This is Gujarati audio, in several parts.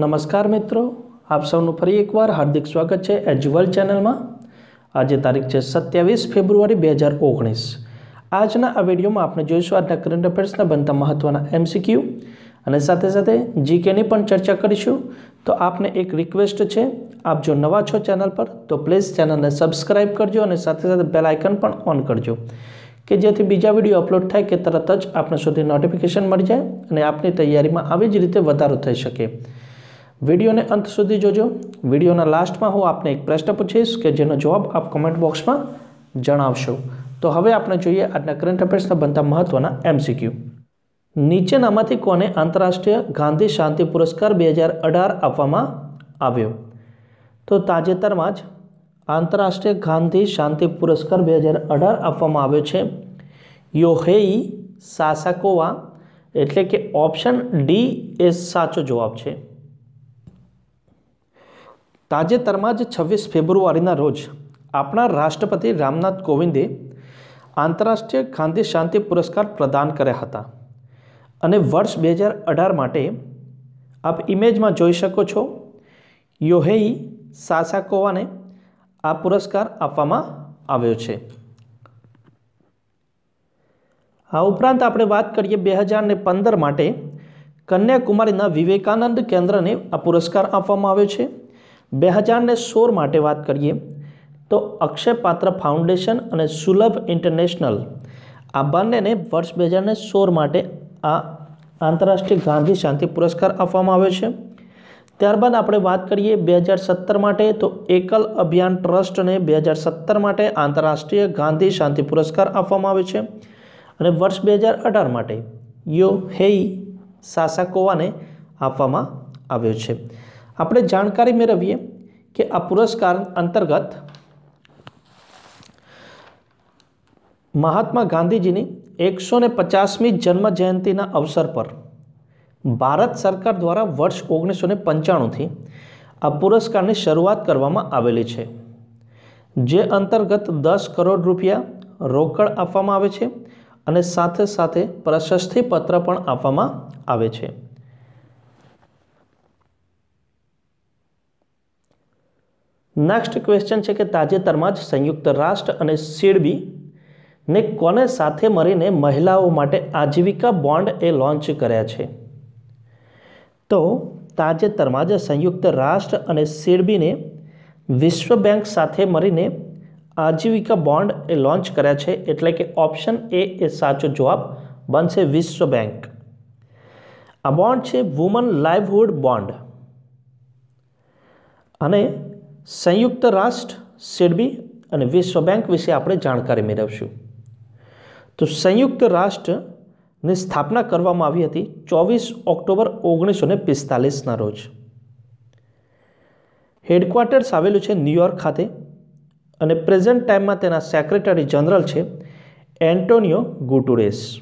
નમસ્કાર મિત્રો, આપ સૌનું ફરી એકવાર હાર્દિક સ્વાગત છે એજ્યુઅલ ચેનલમાં. આજે તારીખ છે સત્યાવીસ ફેબ્રુઆરી બે હજાર ઓગણીસ. આજના આ વિડીયોમાં આપણે જોઈશું આજના કરંટ અફેર્સના બનતા મહત્ત્વના એમસીક્યુ અને સાથે સાથે જીકેની પણ ચર્ચા કરીશું. તો આપને એક રિક્વેસ્ટ છે, આપ જો નવા છો ચેનલ પર, તો પ્લીઝ ચેનલને સબસ્ક્રાઇબ કરજો અને સાથે સાથે બેલ આઇકન પણ ઓન કરજો. કે જેથી બીજા વીડિયો અપલોડ થાય કે તરત જ આપણે સુધી નોટિફિકેશન મળી જાય અને આપની તૈયારીમાં આવી જ રીતે વધારો થઈ શકે. વિડીયોને અંત સુધી જોજો. વિડીયોના લાસ્ટમાં હું આપને એક પ્રશ્ન પૂછીશ કે જેનો જવાબ આપ કમેન્ટ બોક્સમાં જણાવશો. તો હવે આપણે જોઈએ આજના કરંટ અફેર્સના બનતા મહત્ત્વના એમસીક્યુ નીચેનામાંથી કોને આંતરરાષ્ટ્રીય ગાંધી શાંતિ પુરસ્કાર બે હજાર અઢાર આપવામાં આવ્યો? તો તાજેતરમાં જ આંતરરાષ્ટ્રીય ગાંધી શાંતિ પુરસ્કાર બે હજાર અઢાર આપવામાં આવ્યો છે. યોહેઈ સાસાકોવા એટલે કે ઓપ્શન ડી એ સાચો જવાબ છે. તાજેતરમાં જ છવ્વીસ ફેબ્રુઆરીના રોજ આપણા રાષ્ટ્રપતિ રામનાથ કોવિંદે આંતરરાષ્ટ્રીય ગાંધી શાંતિ પુરસ્કાર પ્રદાન કર્યા હતા. અને વર્ષ બે હજાર અઢાર માટે આપ ઇમેજમાં જોઈ શકો છો, યોહેઈ સાસાકોવાને આ પુરસ્કાર આપવામાં આવ્યો છે. આ ઉપરાંત આપણે વાત કરીએ બે હજારને પંદર માટે કન્યાકુમારીના વિવેકાનંદ કેન્દ્રને આ પુરસ્કાર આપવામાં આવ્યો છે. બે હજારને સોળ માટે વાત કરીએ, તો અક્ષય પાત્ર ફાઉન્ડેશન અને સુલભ ઇન્ટરનેશનલ આ બંનેને વર્ષ બે હજારને સોળ માટે આ આંતરરાષ્ટ્રીય ગાંધી શાંતિ પુરસ્કાર આપવામાં આવ્યો છે. ત્યારબાદ આપણે વાત કરીએ બે હજાર સત્તર માટે, તો એકલ અભિયાન ટ્રસ્ટને બે હજાર સત્તર માટે આંતરરાષ્ટ્રીય ગાંધી શાંતિ પુરસ્કાર આપવામાં આવ્યો છે. અને વર્ષ બે હજાર અઢાર માટે યો હેઈ સાસાકોવાને આપવામાં આવ્યો છે. આપણે જાણકારી મેળવીએ કે આ પુરસ્કાર અંતર્ગત મહાત્મા ગાંધીજીની એકસો ને પચાસમી જન્મ જયંતિના અવસર પર ભારત સરકાર દ્વારા વર્ષ ઓગણીસો ને પંચાણુંથી આ પુરસ્કારની શરૂઆત કરવામાં આવેલી છે, જે અંતર્ગત દસ કરોડ રૂપિયા રોકડ આપવામાં આવે છે અને સાથે સાથે પ્રશસ્તિ પત્ર પણ આપવામાં આવે છે. નેક્સ્ટ ક્વેશ્ચન છે કે તાજેતરમાં જ સંયુક્ત રાષ્ટ્ર અને સીડબી ને કોને સાથે મળીને મહિલાઓ માટે આજીવિકા બોન્ડ એ લોન્ચ કર્યા છે? તો તાજેતરમાં જ સંયુક્ત રાષ્ટ્ર અને સીડબીને વિશ્વ બેંક સાથે મળીને આજીવિકા બોન્ડ એ લોન્ચ કર્યા છે એટલે કે ઓપ્શન એ એ સાચો જવાબ બનશે વિશ્વ બેંક. આ બોન્ડ છે વુમન લાઇવહુડ બોન્ડ અને સંયુક્ત રાષ્ટ્ર, સિડબી અને વિશ્વ બેંક વિશે આપણે જાણકારી મેળવશું. તો સંયુક્ત રાષ્ટ્રની સ્થાપના કરવામાં આવી હતી ચોવીસ ઓક્ટોબર ઓગણીસો ને પિસ્તાલીસના રોજ. હેડક્વાર્ટર્સ આવેલું છે ન્યુયોર્ક ખાતે અને પ્રેઝન્ટ ટાઈમમાં તેના સેક્રેટરી જનરલ છે એન્ટોનિયો ગુટુરેસ.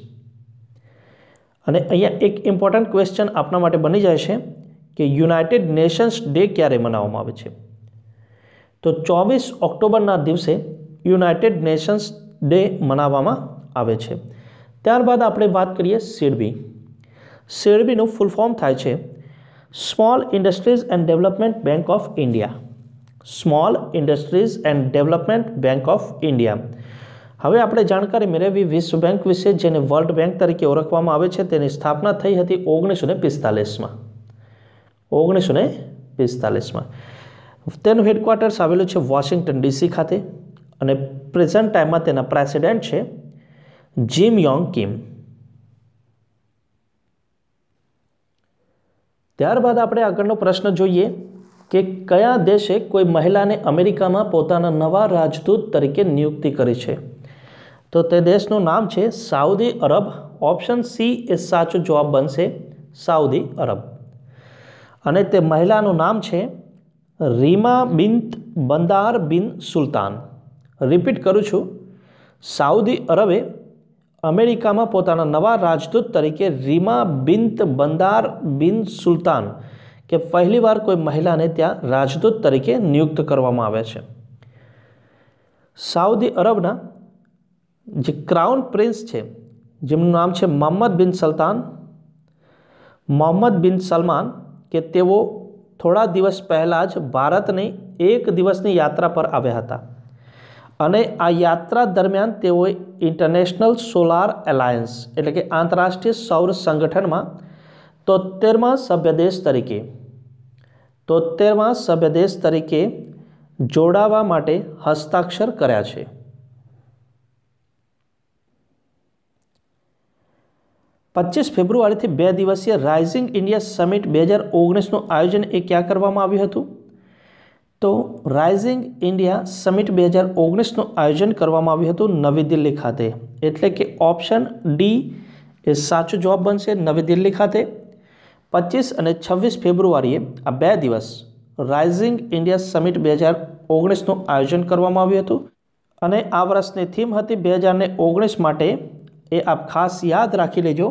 અને અહીંયા એક ઇમ્પોર્ટન્ટ ક્વેશ્ચન આપના માટે બની જાય છે કે યુનાઇટેડ નેશન્સ ડે ક્યારે મનાવવામાં આવે છે? તો ચોવીસ ઓક્ટોબરના દિવસે યુનાઇટેડ નેશન્સ ડે મનાવવામાં આવે છે. ત્યારબાદ આપણે વાત કરીએ સિડબી સિડબીનું ફૂલ ફોર્મ થાય છે, small industries and development bank of India. Small industries and development bank of India. હવે આપણે જાણકારી મેળવી વિશ્વ બેંક વિશે, જેને વર્લ્ડ બેંક તરીકે ઓળખવામાં આવે છે. તેની સ્થાપના થઈ હતી ઓગણીસો ને પિસ્તાલીસમાં. ઓગણીસો ને પિસ્તાલીસમાં. તેનું હેડક્વાર્ટર્સ આવેલું છે વોશિંગ્ટન ડીસી ખાતે અને પ્રેઝન્ટ ટાઈમમાં તેના પ્રેસિડેન્ટ છે જીમ યોંગ કિમ. ત્યારબાદ આપણે આગળનો પ્રશ્ન જોઈએ કે કયા દેશે કોઈ મહિલાને અમેરિકામાં પોતાના નવા રાજદૂત તરીકે નિયુક્તિ કરી છે? તો તે દેશનું નામ છે સાઉદી અરબ. ઓપ્શન સી એ સાચો જવાબ બનશે સાઉદી અરબ. અને તે મહિલાનું નામ છે રીમા બિંત બંદાર બિન સુલતાન. રિપીટ કરું છું. સાઉદી અરબે અમેરિકામાં પોતાના નવા રાજદૂત તરીકે રીમા બિંત બંદાર બિન સુલતાન કે પહેલીવાર કોઈ મહિલાને ત્યાં રાજદૂત તરીકે નિયુક્ત કરવામાં આવે છે. સાઉદી અરબના જે ક્રાઉન પ્રિન્સ છે, જેમનું નામ છે મોહમ્મદ બિન સલ્તાન, મોહમ્મદ બિન સલમાન કે તેઓ થોડા દિવસ પહેલાં જ ભારતની એક દિવસની યાત્રા પર આવ્યા હતા. અને આ યાત્રા દરમિયાન તેઓએ ઇન્ટરનેશનલ સોલાર એલાયન્સ એટલે કે આંતરરાષ્ટ્રીય સૌર સંગઠનમાં તોતેરમાં સભ્ય દેશ તરીકે તોતેરમાં સભ્ય દેશ તરીકે જોડાવા માટે હસ્તાક્ષર કર્યા છે. પચીસ ફેબ્રુઆરીથી બે દિવસીય રાઇઝિંગ ઇન્ડિયા સમિટ બે હજાર ઓગણીસનું આયોજન એ ક્યાં કરવામાં આવ્યું હતું? તો રાઇઝિંગ ઇન્ડિયા સમિટ બે હજાર ઓગણીસનું આયોજન કરવામાં આવ્યું હતું નવી દિલ્હી ખાતે. એટલે કે ઓપ્શન ડી એ સાચો જવાબ બનશે નવી દિલ્હી ખાતે. પચીસ અને છવ્વીસ ફેબ્રુઆરીએ આ બે દિવસ રાઇઝિંગ ઇન્ડિયા સમિટ બે હજાર ઓગણીસનું આયોજન કરવામાં આવ્યું હતું. અને આ વર્ષની થીમ હતી બે હજારને ઓગણીસ માટે એ આપ ખાસ યાદ રાખી લેજો.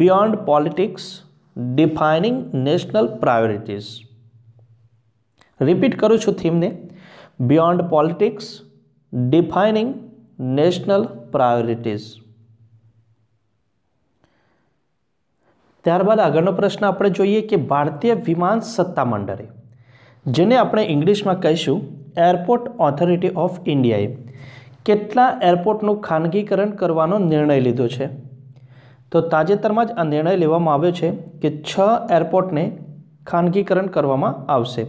Beyond politics defining national priorities repeat કરું છું થીમને beyond politics defining national priorities ત્યારબાદ આગળનો પ્રશ્ન આપણે જોઈએ કે ભારતીય વિમાન સત્તામંડળે, જેને આપણે ઇંગ્લિશમાં કહીશું એરપોર્ટ ઓથોરિટી ઓફ ઇન્ડિયાએ કેટલા એરપોર્ટનું ખાનગીકરણ કરવાનો નિર્ણય લીધો છે? તો તાજેતરમાં જ આ નિર્ણય લેવામાં આવ્યો છે કે છ એરપોર્ટને ખાનગીકરણ કરવામાં આવશે.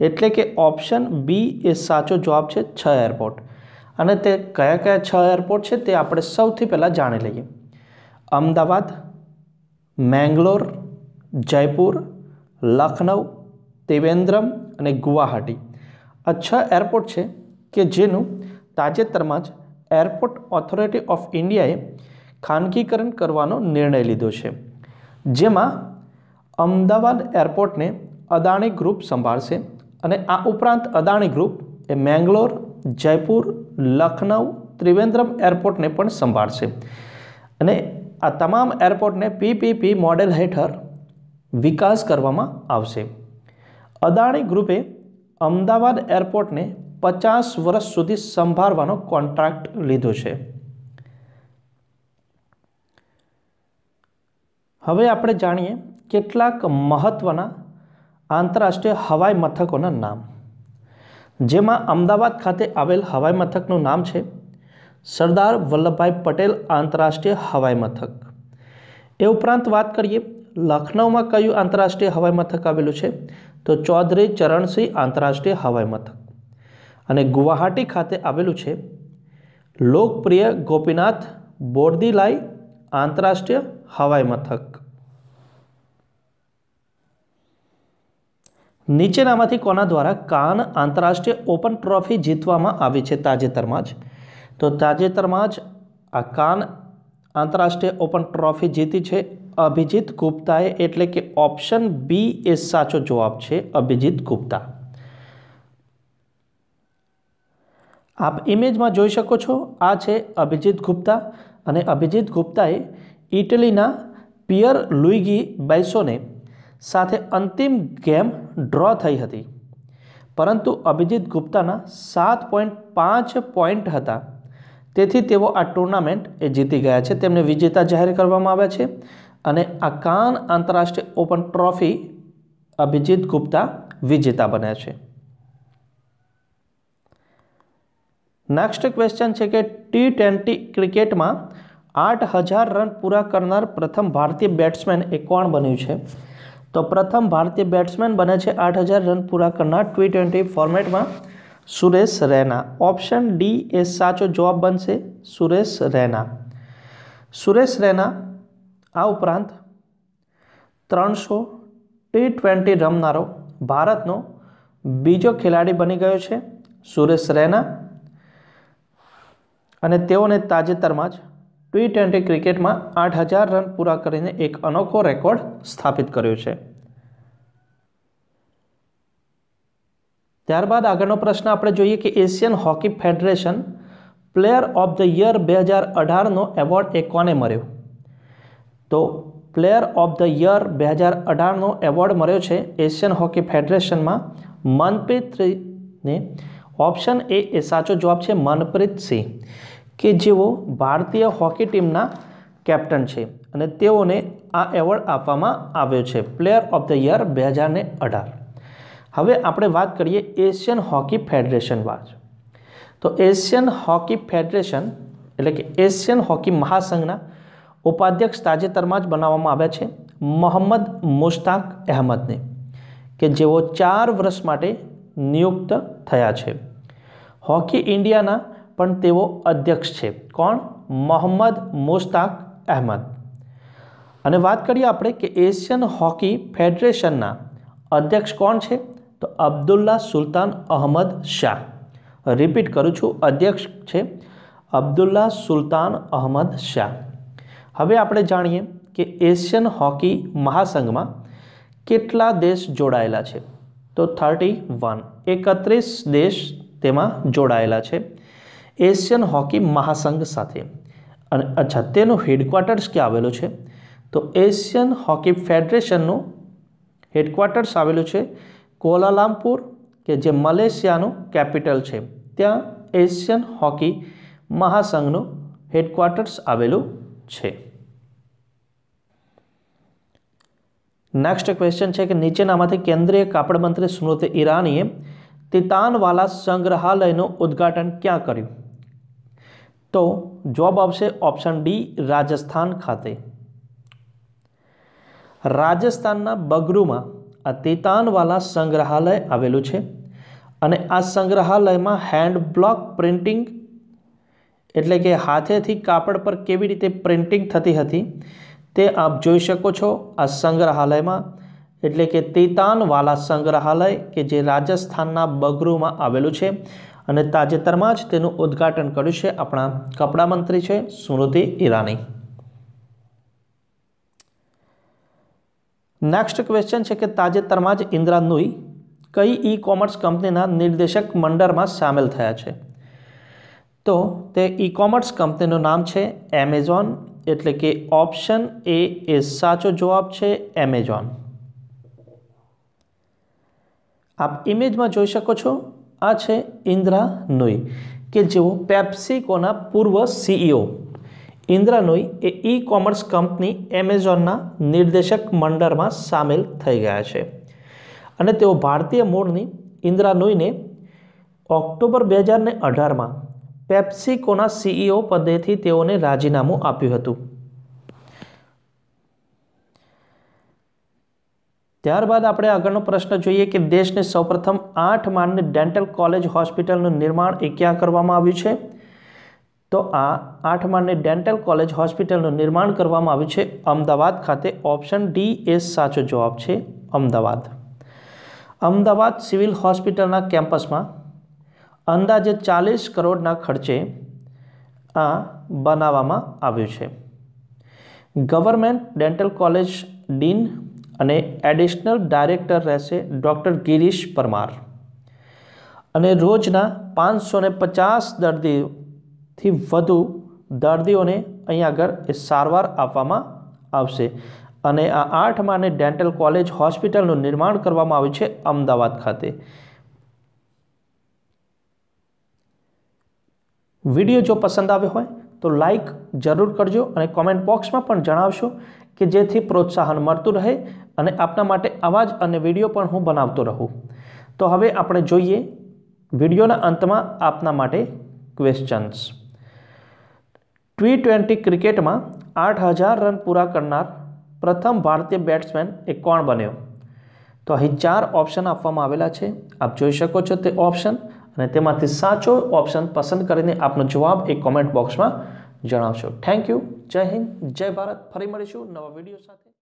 એટલે કે ઓપ્શન બી એ સાચો જવાબ છે છ એરપોર્ટ. અને તે કયા કયા છ એરપોર્ટ છે તે આપણે સૌથી પહેલાં જાણી લઈએ. અમદાવાદ, મેંગ્લોર, જયપુર લખનઉ ત્રિવેન્દ્રમ અને ગુવાહાટી. આ છ એરપોર્ટ છે કે જેનું તાજેતરમાં જ એરપોર્ટ ઓથોરિટી ઓફ ઇન્ડિયાએ ખાનગીકરણ કરવાનો નિર્ણય લીધો છે, જેમાં અમદાવાદ એરપોર્ટને અદાણી ગ્રુપ સંભાળશે અને આ ઉપરાંત અદાણી ગ્રુપ એ મેંગલોર, જયપુર, લખનઉ, ત્રિવેન્દ્રમ એરપોર્ટને પણ સંભાળશે. અને આ તમામ એરપોર્ટને પીપીપી મોડેલ હેઠળ વિકાસ કરવામાં આવશે. અદાણી ગ્રુપે અમદાવાદ એરપોર્ટને પચાસ વર્ષ સુધી સંભાળવાનો કોન્ટ્રાક્ટ લીધો છે. હવે આપણે જાણીએ કેટલાક મહત્ત્વના આંતરરાષ્ટ્રીય હવાઈ મથકોના નામ. જેમાં અમદાવાદ ખાતે આવેલ હવાઈ મથકનું નામ છે સરદાર વલ્લભભાઈ પટેલ આંતરરાષ્ટ્રીય હવાઈ મથક. એ ઉપરાંત વાત કરીએ લખનૌમાં કયું આંતરરાષ્ટ્રીય હવાઈ મથક આવેલું છે તો ચૌધરી ચરણસિંહ આંતરરાષ્ટ્રીય હવાઈ મથક. અને ગુવાહાટી ખાતે આવેલું છે. લોકપ્રિય ગોપીનાથ બોરદીલાઈ આંતરરાષ્ટ્રીય હવાઈ મથક. નીચેનામાંથી કોના દ્વારા કાન આંતરરાષ્ટ્રીય ઓપન ટ્રોફી જીતવામાં આવી છે તાજેતરમાં જ? તો તાજેતરમાં જ આ કાન આંતરરાષ્ટ્રીય ઓપન ટ્રોફી જીતી છે અભિજીત ગુપ્તાએ. એટલે કે ઓપ્શન બી એ સાચો જવાબ છે અભિજીત ગુપ્તા. આપ ઇમેજમાં જોઈ શકો છો, આ છે અભિજીત ગુપ્તા અને અભિજીત ગુપ્તાએ ઇટલીના પિયર લુઈગી બાઇસોને સાથે અંતિમ ગેમ ડ્રો થઈ હતી. પરંતુ અભિજીત ગુપ્તાના સાત પોઈન્ટ પાંચ પોઈન્ટ હતા. તેથી તેઓ આ ટુર્નામેન્ટ એ જીતી ગયા છે. તેમને વિજેતા જાહેર કરવામાં આવ્યા છે અને આ કાન આંતરરાષ્ટ્રીય ઓપન ટ્રોફી અભિજીત ગુપ્તા વિજેતા બન્યા છે. નેક્સ્ટ ક્વેશ્ચન છે કે ટી ટ્વેન્ટી ક્રિકેટમાં આઠ હજાર રન પૂરા કરનાર પ્રથમ ભારતીય બેટ્સમેન એ કોણ બન્યું છે? તો પ્રથમ ભારતીય બેટ્સમેન બને છે આઠ હજાર રન પૂરા કરનાર ટી ટ્વેન્ટી ફોર્મેટમાં સુરેશ રૈના. ઓપ્શન ડી એ સાચો જવાબ બનશે સુરેશ રૈના. સુરેશ રૈના આ ઉપરાંત ત્રણસો ટી ટ્વેન્ટી રમનારો ભારતનો બીજો ખેલાડી બની ગયો છે સુરેશ રૈના. અને તેઓને તાજેતરમાં જ ટી ટ્વેન્ટી ક્રિકેટમાં આઠ હજાર રન પૂરા કરીને એક અનોખો રેકોર્ડ સ્થાપિત કર્યો છે. ત્યારબાદ આગળનો પ્રશ્ન આપણે જોઈએ કે Asian hockey federation player of the year બે હજાર અઢારનો એવોર્ડ એ કોને મળ્યો? તો પ્લેયર ઓફ ધ યર બે હજાર અઢારનો એવોર્ડ મળ્યો છે એશિયન હોકી ફેડરેશનમાં મનપ્રીત ને ઓપ્શન એ એ સાચો જવાબ છે મનપ્રીત સિંહ કે જેઓ ભારતીય હોકી ટીમના કેપ્ટન છે અને તેઓને આ એવોર્ડ આપવામાં આવ્યો છે પ્લેયર ઓફ ધ યર બે હજારને અઢાર. હવે આપણે વાત કરીએ એશિયન હોકી ફેડરેશન વાત. તો એશિયન હોકી ફેડરેશન એટલે કે એશિયન હોકી મહાસંઘના ઉપાધ્યક્ષ તાજેતરમાં જ બનાવવામાં આવ્યા છે, મોહમ્મદ મુશ્તાક અહેમદને, કે જેઓ ચાર વર્ષ માટે નિયુક્ત થયા છે. હોકી ઇન્ડિયાના પણ તેઓ અધ્યક્ષ છે. કોણ? મોહમ્મદ મુશ્તાક અહેમદ. અને વાત કરીએ આપણે કે એશિયન હોકી ફેડરેશનના અધ્યક્ષ કોણ છે? તો અબ્દુલ્લા સુલતાન અહમદ શાહ. રિપીટ કરું છું, અધ્યક્ષ છે અબ્દુલ્લા સુલતાન અહમદ શાહ. હવે આપણે જાણીએ કે એશિયન હોકી મહાસંઘમાં કેટલા દેશ જોડાયેલા છે? તો થર્ટી વન. એકત્રીસ દેશ તેમાં જોડાયેલા છે. એશિયન હોકી મહાસંઘ સાથે. અને અચ્છા, તેનું હેડક્વાર્ટર્સ ક્યાં આવેલું છે? તો એશિયન હોકી ફેડરેશનનું હેડક્વાર્ટર્સ આવેલું છે કોલાલામપુર, કે જે મલેશિયાનું કેપિટલ છે. ત્યાં એશિયન હોકી મહાસંઘનું હેડક્વાર્ટર્સ આવેલું છે. નેક્સ્ટ ક્વેશ્ચન છે કે નીચેનામાંથી કેન્દ્રીય કાપડ મંત્રી સ્મૃતિ ઈરાનીએ તિતાનવાલા સંગ્રહાલયનું ઉદ્ઘાટન ક્યાં કર્યું? તો જવાબ આવશે ઓપ્શન ડી, રાજસ્થાન ખાતે. રાજસ્થાનના બગરૂમાં આ તેતાનવાલા સંગ્રહાલય આવેલું છે અને આ સંગ્રહાલયમાં હેન્ડ બ્લોક પ્રિન્ટિંગ એટલે કે હાથેથી કાપડ પર કેવી રીતે પ્રિન્ટિંગ થતી હતી તે આપ જોઈ શકો છો આ સંગ્રહાલયમાં. એટલે કે તેતાનવાલા સંગ્રહાલય કે જે રાજસ્થાનના બગરૂમાં આવેલું છે અને તાજેતરમાં જ તેનું ઉદ્ઘાટન કર્યું છે આપણા કપડા મંત્રી છે સ્મૃતિ ઈરાની. નેક્સ્ટ ક્વેશ્ચન છે કે તાજેતરમાં જ ઇન્દ્રા નુઈ કઈ ઈ કોમર્સ કંપનીના નિર્દેશક મંડળમાં સામેલ થયા છે? તો તે ઈ કોમર્સ કંપનીનું નામ છે એમેઝોન એટલે કે ઓપ્શન એ એ સાચો જવાબ છે એમેઝોન આપ ઇમેજમાં જોઈ શકો છો આ છે ઇન્દ્રા નોઈ, કે જેઓ પેપ્સિકોના પૂર્વ સીઈઓ ઇન્દ્રા નોઈ એ ઈ કોમર્સ કંપની એમેઝોનના નિર્દેશક મંડળમાં સામેલ થઈ ગયા છે. અને તેઓ ભારતીય મૂળની ઇન્દ્રા નોઈને ઓક્ટોબર બે હજાર અઢારમાં પેપ્સિકોના સીઈઓ પદેથી તેઓને રાજીનામું આપ્યું હતું. ત્યારબાદ આપણે આગળનો પ્રશ્ન જોઈએ કે દેશની સૌપ્રથમ આઠ માળની ડેન્ટલ કોલેજ હોસ્પિટલનું નિર્માણ એ ક્યાં કરવામાં આવ્યું છે? તો આ આઠ માળની ડેન્ટલ કોલેજ હોસ્પિટલનું નિર્માણ કરવામાં આવ્યું છે અમદાવાદ ખાતે. ઓપ્શન ડી એ સાચો જવાબ છે અમદાવાદ. અમદાવાદ સિવિલ હોસ્પિટલના કેમ્પસમાં અંદાજે ચાલીસ કરોડના ખર્ચે આ બનાવવામાં આવ્યું છે. ગવર્મેન્ટ ડેન્ટલ કોલેજ ડીન અને એડિશનલ ડાયરેક્ટર રહેશે ડૉક્ટર ગિરીશ પરમાર. અને રોજના પાંચસો ને પચાસ દર્દીઓથી વધુ દર્દીઓને અહીં આગળ એ સારવાર આપવામાં આવશે. અને આ આઠ માળની ડેન્ટલ કોલેજ હોસ્પિટલનું નિર્માણ કરવામાં આવ્યું છે અમદાવાદ ખાતે. વીડિયો જો પસંદ આવ્યો હોય તો લાઈક જરૂર કરજો અને કોમેન્ટ બોક્સમાં પણ જણાવશો કે જેથી પ્રોત્સાહન મળતું રહે અને આપના માટે આવા જ અને વીડિયો પણ હું બનાવતો રહું. તો હવે આપણે જોઈએ વિડીયોના અંતમાં આપના માટે ક્વેશ્ચન્સ ટી ટ્વેન્ટી ક્રિકેટમાં આઠ હજાર રન પૂરા કરનાર પ્રથમ ભારતીય બેટ્સમેન એ કોણ બન્યો? તો અહીં ચાર ઓપ્શન આપવામાં આવેલા છે. આપ જોઈ શકો છો તે ઓપ્શન અને તેમાંથી સાચો ઓપ્શન પસંદ કરીને આપનો જવાબ એ કોમેન્ટ બોક્સમાં જણાવશો. થેન્ક યુ જય હિન્દ. જય ભારત. ફરી મળીશું નવા વીડિયો સાથે.